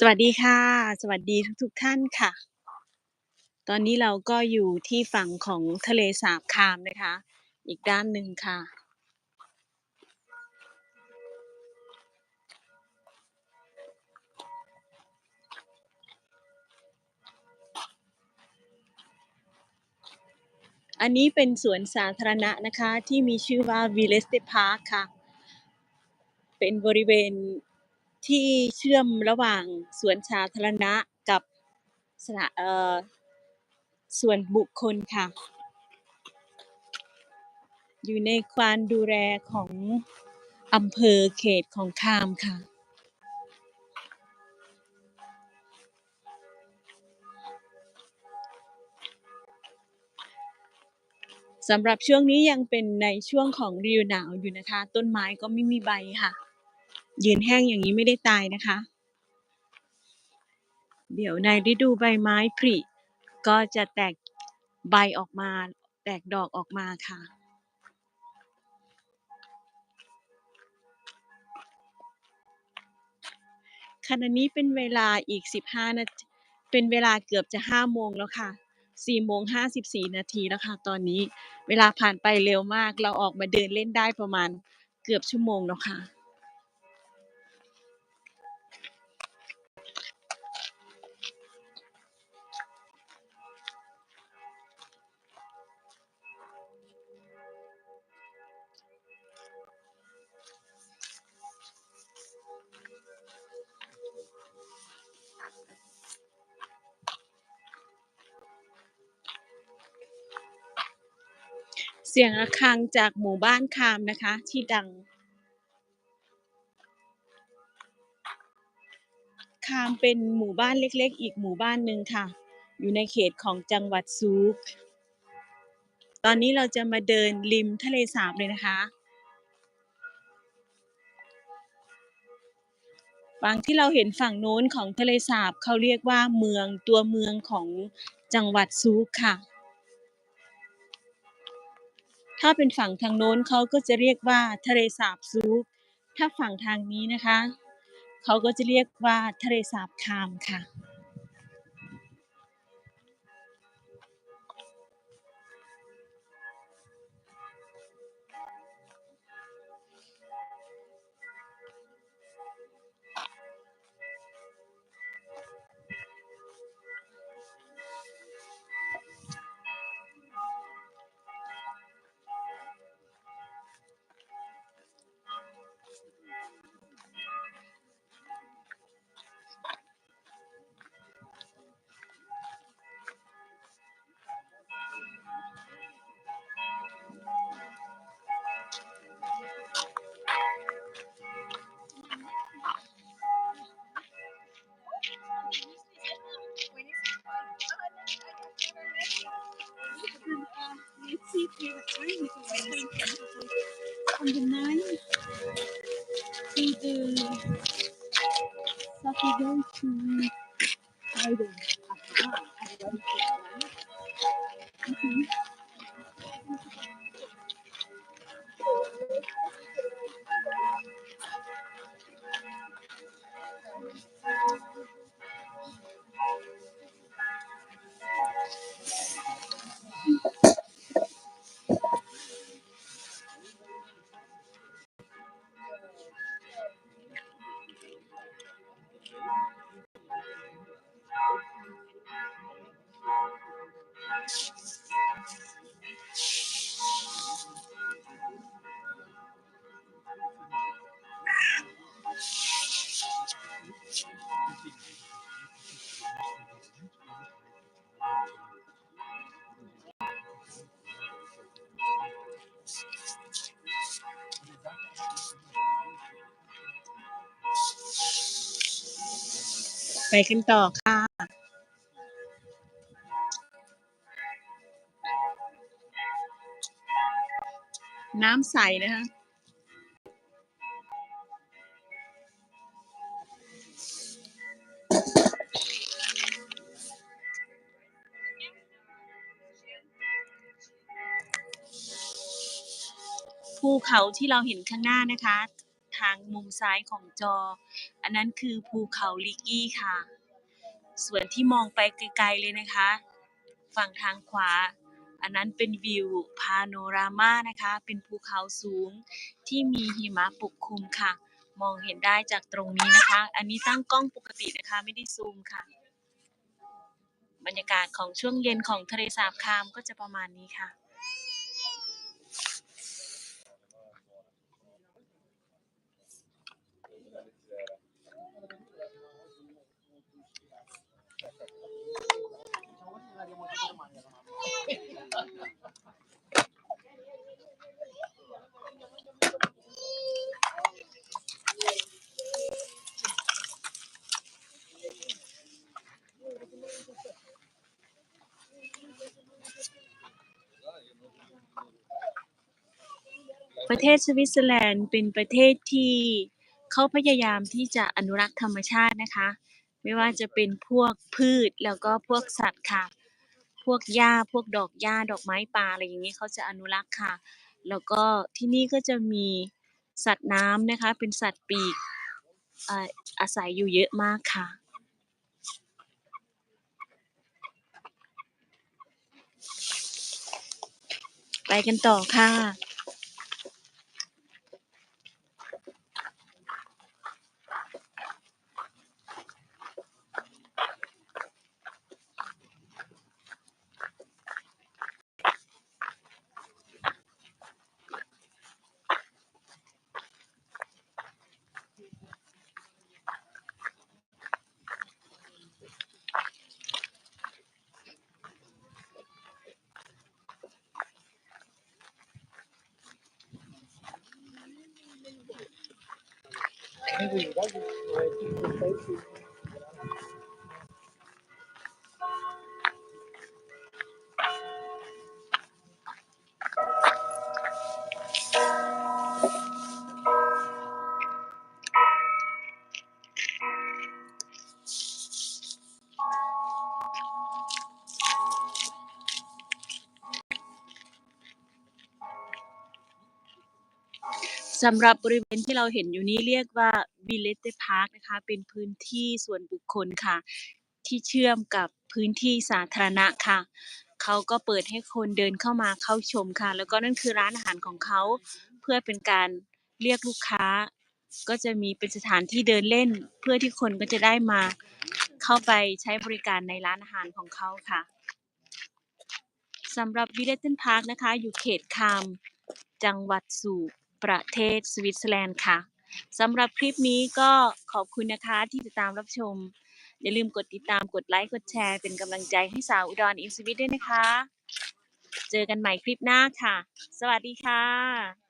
สวัสดีค่ะ สวัสดีทุกๆท่านค่ะ ตอนนี้เราก็อยู่ที่ฝั่งของทะเลสาบคามนะคะ อีกด้านหนึ่งค่ะ อันนี้เป็นสวนสาธารณะนะคะที่มีชื่อว่า Village Park ค่ะ เป็นบริเวณ ที่เชื่อมระหว่างสวนสาธารณะกับสถาเอ่อส่วนบุคคลค่ะ อยู่ในความดูแลของอำเภอเขตของคามค่ะ สำหรับช่วงนี้ยังเป็นในช่วงของฤดูหนาวอยู่นะคะ ต้นไม้ก็ไม่มีใบค่ะ ยืนแห้งอย่างนี้ไม่ได้ตายนะคะ เดี๋ยวในฤดูใบไม้ผลิก็จะแตกใบออกมา แตกดอกออกมาค่ะ ขณะนี้เป็นเวลาอีก 15 นาเป็นเวลาเกือบจะ 5 โมงแล้วค่ะ4โมง54 นาทีแล้วค่ะ ตอนนี้เวลาผ่านไปเร็วมาก เราออกมาเดินเล่นได้ประมาณเกือบชั่วโมงแล้วค่ะ สียงระฆังจากหมู่บ้านคามนะคะ ที่ดัง คามเป็นหมู่บ้านเล็กๆ อีกหมู่บ้านหนึ่งค่ะ อยู่ในเขตของจังหวัดซูกตอนนี้เราจะมาเดินริมทะเลสาบเลยนะคะ ฝั่งที่เราเห็นฝั่งโน้นของทะเลสาบเขาเรียกว่าเมืองตัวเมืองของจังหวัดซูกค่ะ ถ้าเป็นฝั่งทางโน้นเขาก็จะเรียกว่าทะเลสาบซูกถ้าฝั่งทางนี้นะคะ เขาก็จะเรียกว่าทะเลสาบคามค่ะ see the I came from, the 9 to the Saturday to Friday. ไปกันต่อค่ะ น้ำใสนะคะภูเขาที่เราเห็นข้างหน้านะคะ ทางมุมซ้ายของจอ อันนั้นคือภูเขาลิกกี้ค่ะ ส่วนที่มองไปไกลๆเลยนะคะ ฝั่งทางขวา อันนั้นเป็นวิวพาโนรามานะคะ เป็นภูเขาสูงที่มีหิมะปกคลุมค่ะ มองเห็นได้จากตรงนี้นะคะ อันนี้ตั้งกล้องปกตินะคะ ไม่ได้ซูมค่ะ บรรยากาศของช่วงเย็นของทะเลสาบคามก็จะประมาณนี้ค่ะ ประเทศสวิตเซอร์แลนด์เป็นประเทศที่เขาพยายามที่จะอนุรักษ์ธรรมชาตินะคะ ไม่ว่าจะเป็นพวกพืชแล้วก็พวกสัตว์ค่ะ พวกหญ้าพวกดอกหญ้าดอกไม้ป่าอะไรอย่างนี้เขาจะอนุรักษ์ค่ะ แล้วก็ที่นี่ก็จะมีสัตว์น้ำนะคะ เป็นสัตว์ปีกออาศัยอยู่เยอะมากค่ะ ไปกันต่อค่ะ Thank you. สำหรับบริเวณที่เราเห็นอยู่นี้เรียกว่า Villette Park นะคะ เป็นพื้นที่ส่วนบุคคลค่ะ ที่เชื่อมกับพื้นที่สาธารณะค่ะ เขาก็เปิดให้คนเดินเข้ามาเข้าชมค่ะ แล้วก็นั่นคือร้านอาหารของเขาเพื่อเป็นการเรียกลูกค้า ก็จะมีเป็นสถานที่เดินเล่น เพื่อที่คนก็จะได้มาเข้าไปใช้บริการในร้านอาหารของเขาค่ะสำหรับ Villette Park นะคะ อยู่เขตคามจังหวัดสู ประเทศสวิตเซอร์แลนด์ค่ะสำหรับคลิปนี้ก็ขอบคุณนะคะที่ติดตามรับชม อย่าลืมกดติดตามกดไลค์กดแชร์เป็นกำลังใจให้สาวอุดรอินสวิตด้วยนะคะ เจอกันใหม่คลิปหน้าค่ะ สวัสดีค่ะ